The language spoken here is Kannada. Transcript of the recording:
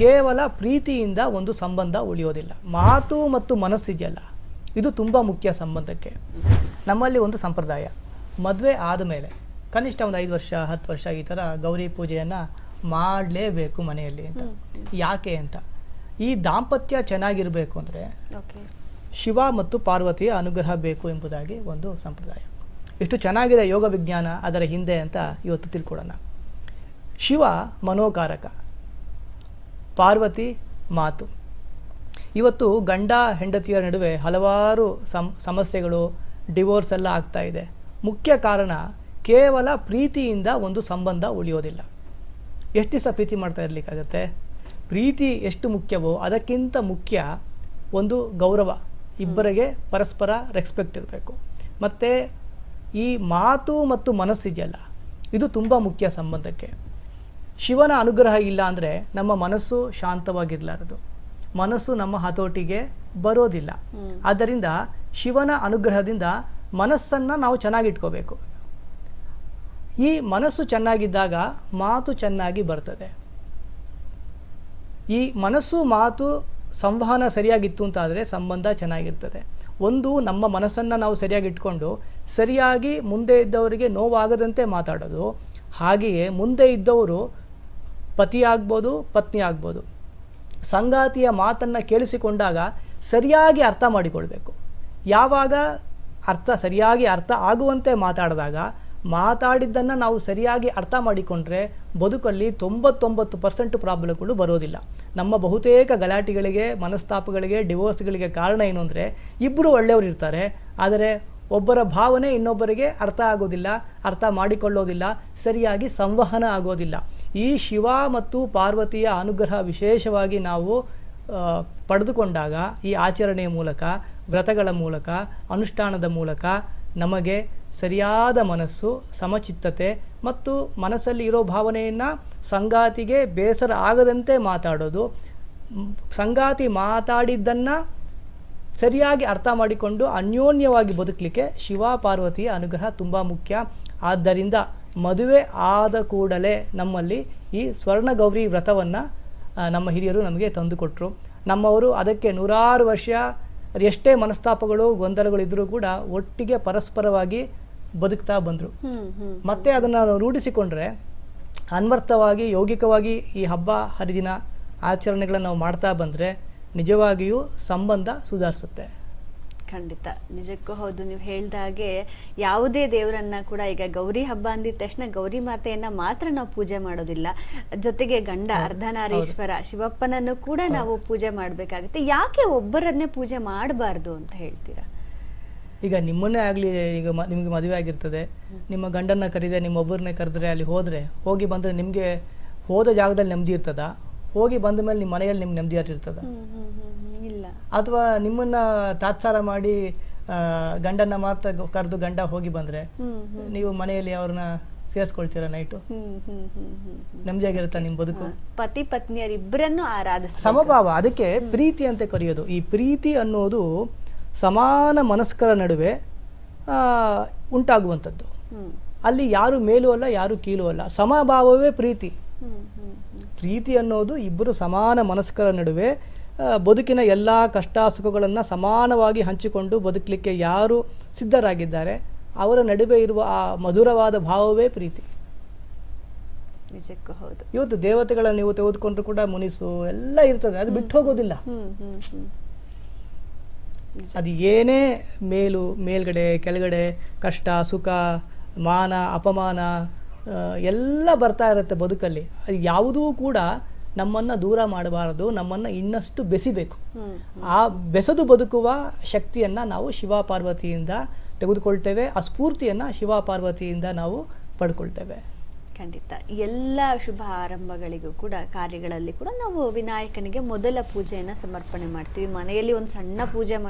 ಕೇವಲ ಪ್ರೀತಿಯಿಂದ ಒಂದು ಸಂಬಂಧ ಉಳಿಯೋದಿಲ್ಲ. ಮಾತು ಮತ್ತು ಮನಸ್ಸಿದೆಯಲ್ಲ ಇದು ತುಂಬ ಮುಖ್ಯ ಸಂಬಂಧಕ್ಕೆ. ನಮ್ಮಲ್ಲಿ ಒಂದು ಸಂಪ್ರದಾಯ ಮದುವೆ ಆದಮೇಲೆ ಕನಿಷ್ಠ ಒಂದು ಐದು ವರ್ಷ ಹತ್ತು ವರ್ಷ ಈ ಥರ ಗೌರಿ ಪೂಜೆಯನ್ನು ಮಾಡಲೇಬೇಕು ಮನೆಯಲ್ಲಿ ಅಂತ. ಯಾಕೆ ಅಂತ? ಈ ದಾಂಪತ್ಯ ಚೆನ್ನಾಗಿರಬೇಕು ಅಂದರೆ ಶಿವ ಮತ್ತು ಪಾರ್ವತಿಯ ಅನುಗ್ರಹ ಬೇಕು ಎಂಬುದಾಗಿ ಒಂದು ಸಂಪ್ರದಾಯ. ಎಷ್ಟು ಚೆನ್ನಾಗಿದೆ ಯೋಗ ವಿಜ್ಞಾನ ಅದರ ಹಿಂದೆ ಅಂತ ಇವತ್ತು ತಿಳ್ಕೊಳ್ಳೋಣ. ಶಿವ ಮನೋಕಾರಕ ಪಾರ್ವತಿ ಮಾತು. ಇವತ್ತು ಗಂಡ ಹೆಂಡತಿಯ ನಡುವೆ ಹಲವಾರು ಸಮ್ ಸಮಸ್ಯೆಗಳು, ಡಿವೋರ್ಸ್ ಎಲ್ಲ ಆಗ್ತಾ ಇದೆ. ಮುಖ್ಯ ಕಾರಣ, ಕೇವಲ ಪ್ರೀತಿಯಿಂದ ಒಂದು ಸಂಬಂಧ ಉಳಿಯೋದಿಲ್ಲ. ಎಷ್ಟು ದಿವಸ ಪ್ರೀತಿ ಮಾಡ್ತಾ ಇರಲಿಕ್ಕಾಗತ್ತೆ? ಪ್ರೀತಿ ಎಷ್ಟು ಮುಖ್ಯವೋ ಅದಕ್ಕಿಂತ ಮುಖ್ಯ ಒಂದು ಗೌರವ. ಇಬ್ಬರಿಗೆ ಪರಸ್ಪರ ರೆಸ್ಪೆಕ್ಟ್ ಇರಬೇಕು. ಮತ್ತು ಈ ಮಾತು ಮತ್ತು ಮನಸ್ಸಿದೆಯಲ್ಲ, ಇದು ತುಂಬ ಮುಖ್ಯ ಸಂಬಂಧಕ್ಕೆ. ಶಿವನ ಅನುಗ್ರಹ ಇಲ್ಲ ಅಂದರೆ ನಮ್ಮ ಮನಸ್ಸು ಶಾಂತವಾಗಿರಲಾರದು. ಮನಸ್ಸು ನಮ್ಮ ಹತೋಟಿಗೆ ಬರೋದಿಲ್ಲ. ಆದ್ದರಿಂದ ಶಿವನ ಅನುಗ್ರಹದಿಂದ ಮನಸ್ಸನ್ನು ನಾವು ಚೆನ್ನಾಗಿಟ್ಕೋಬೇಕು. ಈ ಮನಸ್ಸು ಚೆನ್ನಾಗಿದ್ದಾಗ ಮಾತು ಚೆನ್ನಾಗಿ ಬರ್ತದೆ. ಈ ಮನಸ್ಸು ಮಾತು ಸಂವಹನ ಸರಿಯಾಗಿತ್ತು ಅಂತಾದರೆ ಸಂಬಂಧ ಚೆನ್ನಾಗಿರ್ತದೆ. ಒಂದು ನಮ್ಮ ಮನಸ್ಸನ್ನು ನಾವು ಸರಿಯಾಗಿ ಇಟ್ಕೊಂಡು ಸರಿಯಾಗಿ ಮುಂದೆ ಇದ್ದವರಿಗೆ ನೋವಾಗದಂತೆ ಮಾತಾಡೋದು ಹಾಗೆಯೇ ಮುಂದೆ ಇದ್ದವರು ಪತಿ ಆಗ್ಬೋದು, ಪತ್ನಿ ಆಗ್ಬೋದು. ಸಂಗಾತಿಯ ಮಾತನ್ನು ಕೇಳಿಸಿಕೊಂಡಾಗ ಸರಿಯಾಗಿ ಅರ್ಥ ಮಾಡಿಕೊಳ್ಬೇಕು. ಯಾವಾಗ ಅರ್ಥ, ಸರಿಯಾಗಿ ಅರ್ಥ ಆಗುವಂತೆ ಮಾತಾಡಿದಾಗ ಮಾತಾಡಿದ್ದನ್ನು ನಾವು ಸರಿಯಾಗಿ ಅರ್ಥ ಮಾಡಿಕೊಂಡ್ರೆ ಬದುಕಲ್ಲಿ ತೊಂಬತ್ತೊಂಬತ್ತು ಪರ್ಸೆಂಟ್ ಪ್ರಾಬ್ಲಮ್ಗಳು ಬರೋದಿಲ್ಲ. ನಮ್ಮ ಬಹುತೇಕ ಗಲಾಟೆಗಳಿಗೆ, ಮನಸ್ತಾಪಗಳಿಗೆ, ಡಿವೋರ್ಸ್ಗಳಿಗೆ ಕಾರಣ ಏನು ಅಂದರೆ ಇಬ್ಬರು ಒಳ್ಳೆಯವರು ಇರ್ತಾರೆ, ಆದರೆ ಒಬ್ಬರ ಭಾವನೆ ಇನ್ನೊಬ್ಬರಿಗೆ ಅರ್ಥ ಆಗೋದಿಲ್ಲ, ಅರ್ಥ ಮಾಡಿಕೊಳ್ಳೋದಿಲ್ಲ, ಸರಿಯಾಗಿ ಸಂವಹನ ಆಗೋದಿಲ್ಲ. ಈ ಶಿವ ಮತ್ತು ಪಾರ್ವತಿಯ ಅನುಗ್ರಹ ವಿಶೇಷವಾಗಿ ನಾವು ಪಡೆದುಕೊಂಡಾಗ ಈ ಆಚರಣೆಯ ಮೂಲಕ, ವ್ರತಗಳ ಮೂಲಕ, ಅನುಷ್ಠಾನದ ಮೂಲಕ ನಮಗೆ ಸರಿಯಾದ ಮನಸ್ಸು, ಸಮಚಿತ್ತತೆ ಮತ್ತು ಮನಸ್ಸಲ್ಲಿ ಇರೋ ಭಾವನೆಯನ್ನು ಸಂಗಾತಿಗೆ ಬೇಸರ ಆಗದಂತೆ ಮಾತಾಡೋದು. ಸಂಗಾತಿ ಮಾತಾಡಿದ್ದನ್ನು ಸರಿಯಾಗಿ ಅರ್ಥ ಮಾಡಿಕೊಂಡು ಅನ್ಯೋನ್ಯವಾಗಿ ಬದುಕಲಿಕ್ಕೆ ಶಿವ ಪಾರ್ವತಿಯ ಅನುಗ್ರಹ ತುಂಬ ಮುಖ್ಯ. ಆದ್ದರಿಂದ ಮದುವೆ ಆದ ಕೂಡಲೇ ನಮ್ಮಲ್ಲಿ ಈ ಸ್ವರ್ಣ ಗೌರಿ ವ್ರತವನ್ನು ನಮ್ಮ ಹಿರಿಯರು ನಮಗೆ ತಂದುಕೊಟ್ರು. ನಮ್ಮವರು ಅದಕ್ಕೆ ನೂರಾರು ವರ್ಷ ಎಷ್ಟೇ ಮನಸ್ತಾಪಗಳು ಗೊಂದಲಗಳಿದ್ದರೂ ಕೂಡ ಒಟ್ಟಿಗೆ ಪರಸ್ಪರವಾಗಿ ಬದುಕ್ತಾ ಬಂದರು. ಮತ್ತೆ ಅದನ್ನು ರೂಢಿಸಿಕೊಂಡ್ರೆ ಅನ್ವರ್ಥವಾಗಿ ಯೌಗಿಕವಾಗಿ ಈ ಹಬ್ಬ ಹರಿದಿನ ಆಚರಣೆಗಳನ್ನು ನಾವು ಮಾಡ್ತಾ ಬಂದರೆ ನಿಜವಾಗಿಯೂ ಸಂಬಂಧ ಸುಧಾರಿಸುತ್ತೆ. ಖಂಡಿತ. ನಿಜಕ್ಕೂ ಹೌದು ನೀವು ಹೇಳ್ದಾಗೆ ಯಾವುದೇ ದೇವರನ್ನ ಕೂಡ ಈಗ ಗೌರಿ ಹಬ್ಬ ಅಂದಿದ ತಕ್ಷಣ ಗೌರಿ ಮಾತೆಯನ್ನ ಮಾತ್ರ ನಾವು ಪೂಜೆ ಮಾಡೋದಿಲ್ಲ. ಜೊತೆಗೆ ಗಂಡ ಅರ್ಧನಾರೀಶ್ವರ ಶಿವಪ್ಪನನ್ನು ಕೂಡ ನಾವು ಪೂಜೆ ಮಾಡಬೇಕಾಗುತ್ತೆ. ಯಾಕೆ ಒಬ್ಬರನ್ನೇ ಪೂಜೆ ಮಾಡಬಾರ್ದು ಅಂತ ಹೇಳ್ತೀರಾ? ಈಗ ನಿಮ್ಮನ್ನೇ ಆಗಲಿ ಈಗ ಮ ನಿಮಗೆ ಮದುವೆ ಆಗಿರ್ತದೆ. ನಿಮ್ಮ ಗಂಡನ್ನ ಕರೀದೆ ನಿಮ್ಮೊಬ್ಬರನ್ನೇ ಕರೆದ್ರೆ ಅಲ್ಲಿ ಹೋದರೆ ಹೋಗಿ ಬಂದರೆ ನಿಮಗೆ ಹೋದ ಜಾಗದಲ್ಲಿ ನೆಮ್ಮದಿ ಇರ್ತದ? ಹೋಗಿ ಬಂದ ಮೇಲೆ ನಿಮ್ಮ ಮನೆಯಲ್ಲಿ ನಿಮ್ಗೆ ನೆಮ್ಮದಿ ಹ್ಮ್. ಇಲ್ಲ. ಅಥವಾ ನಿಮ್ಮನ್ನ ತಾತ್ಸಾರ ಮಾಡಿ ಗಂಡನ ಗಂಡನ್ನ ಮಾತ್ರ ಕರೆದು ಗಂಡ ಹೋಗಿ ಬಂದ್ರೆ ನೀವು ಮನೆಯಲ್ಲಿ ಅವ್ರನ್ನ ಸೇರಿಸ್ಕೊಳ್ತೀರಾ ನೈಟು ನೆಮ್ಮದಿಯಾಗಿರುತ್ತ ನಿಮ್ಮ ಬದುಕು? ಪತಿ ಪತ್ನಿಯರಿಬ್ಬರನ್ನು ಆರಾಧಿಸ ಸಮಭಾವ. ಅದಕ್ಕೆ ಪ್ರೀತಿ ಅಂತ ಕರೆಯೋದು. ಈ ಪ್ರೀತಿ ಅನ್ನೋದು ಸಮಾನ ಮನಸ್ಕರ ನಡುವೆ ಉಂಟಾಗುವಂಥದ್ದು. ಅಲ್ಲಿ ಯಾರು ಮೇಲೂ ಅಲ್ಲ ಯಾರು ಕೀಳು ಅಲ್ಲ. ಸಮಭಾವವೇ ಪ್ರೀತಿ. ಪ್ರೀತಿ ಅನ್ನೋದು ಇಬ್ಬರು ಸಮಾನ ಮನಸ್ಕರ ನಡುವೆ ಬದುಕಿನ ಎಲ್ಲ ಕಷ್ಟ ಸುಖಗಳನ್ನು ಸಮಾನವಾಗಿ ಹಂಚಿಕೊಂಡು ಬದುಕಲಿಕ್ಕೆ ಯಾರು ಸಿದ್ಧರಾಗಿದ್ದಾರೆ ಅವರ ನಡುವೆ ಇರುವ ಆ ಮಧುರವಾದ ಭಾವವೇ ಪ್ರೀತಿ. ನಿಜಕ್ಕೂ ಹೌದು. ಇವತ್ತು ದೇವತೆಗಳನ್ನು ನೀವು ತೆಗೆದುಕೊಂಡ್ರು ಕೂಡ ಮುನಿಸು ಎಲ್ಲ ಇರ್ತದೆ ಅದು ಬಿಟ್ಟು ಹೋಗೋದಿಲ್ಲ. ಅದು ಏನೇ ಮೇಲು ಮೇಲ್ಗಡೆ ಕೆಳಗಡೆ ಕಷ್ಟ ಸುಖ ಮಾನ ಅಪಮಾನ ಎಲ್ಲ ಬರ್ತಾ ಇರುತ್ತೆ ಬದುಕಲ್ಲಿ. ಯಾವುದೂ ಕೂಡ ನಮ್ಮನ್ನು ದೂರ ಮಾಡಬಾರದು ನಮ್ಮನ್ನು ಇನ್ನಷ್ಟು ಬೆಸಿಬೇಕು. ಆ ಬೆಸೆದು ಬದುಕುವ ಶಕ್ತಿಯನ್ನು ನಾವು ಶಿವ ಪಾರ್ವತಿಯಿಂದ ತೆಗೆದುಕೊಳ್ತೇವೆ ಆ ಸ್ಫೂರ್ತಿಯನ್ನು ಶಿವ ಪಾರ್ವತಿಯಿಂದ ನಾವು ಪಡ್ಕೊಳ್ತೇವೆ. ಖಂಡಿತ. ಎಲ್ಲ ಶುಭ ಆರಂಭಗಳಿಗೂ ಕೂಡ ಕಾರ್ಯಗಳಲ್ಲಿ ಕೂಡ ನಾವು ವಿನಾಯಕನಿಗೆ ಮೊದಲ ಪೂಜೆಯನ್ನು ಸಮರ್ಪಣೆ ಮಾಡ್ತೀವಿ. ಮನೆಯಲ್ಲಿ ಒಂದು ಸಣ್ಣ ಪೂಜೆ ಮಾಡಿ